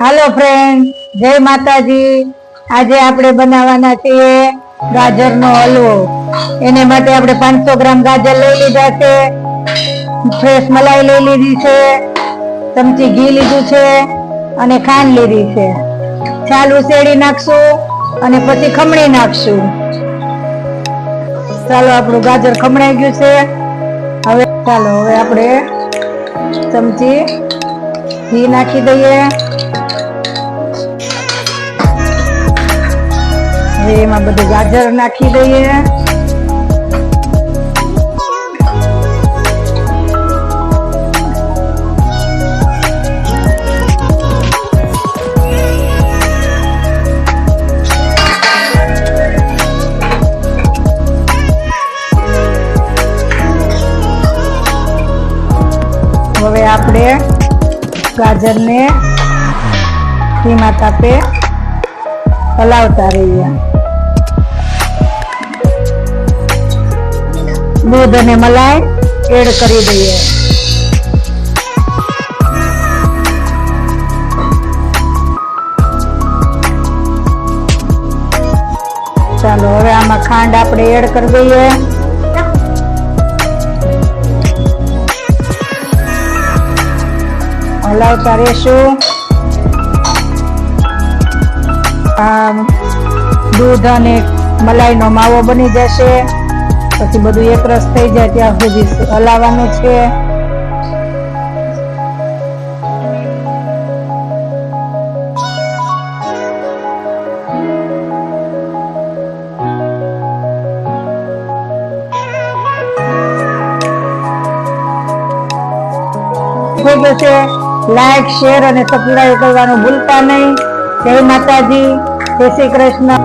હાલો friend જય માતાજી. આજે આપણે બનાવવાના છીએ ગાજરનો હલવો. એને માટે આપણે પાંચસો ગ્રામ ગાજર લઈ લીધા છે. ફ્રેશ મલાઈ લઈ લીધી છે. ચમચી ઘી લીધું છે અને ખાંડ લીધી છે. છાલ ઉસેડી નાખશું અને પછી ખમણી નાખશું. ચાલો, આપણું ગાજર ખમણાઈ ગયું છે. હવે ચાલો, હવે આપણે ચમચી ઘી નાખી દઈએ. હવે એમાં બધું ગાજર નાખી દઈએ. હવે આપણે ગાજરને ધીમા તાપે હલાવતા રહીએ. દૂધ અને મલાઈ એડ કરી દઈએ. ચાલો, હવે આમાં ખાંડ આપણે એડ કરી દઈએ. હલાવતા રહેશું. દૂધ અને મલાઈનો માવો બની જશે. પછી બધું એકરસ થઈ જાય ત્યાં સુધી હલાવવાનું છે? થઈ જશે. લાઈક શેર અને સબસ્ક્રાઈબ કરવાનું ભૂલતા નહીં. જય માતાજી. જય શ્રી કૃષ્ણ.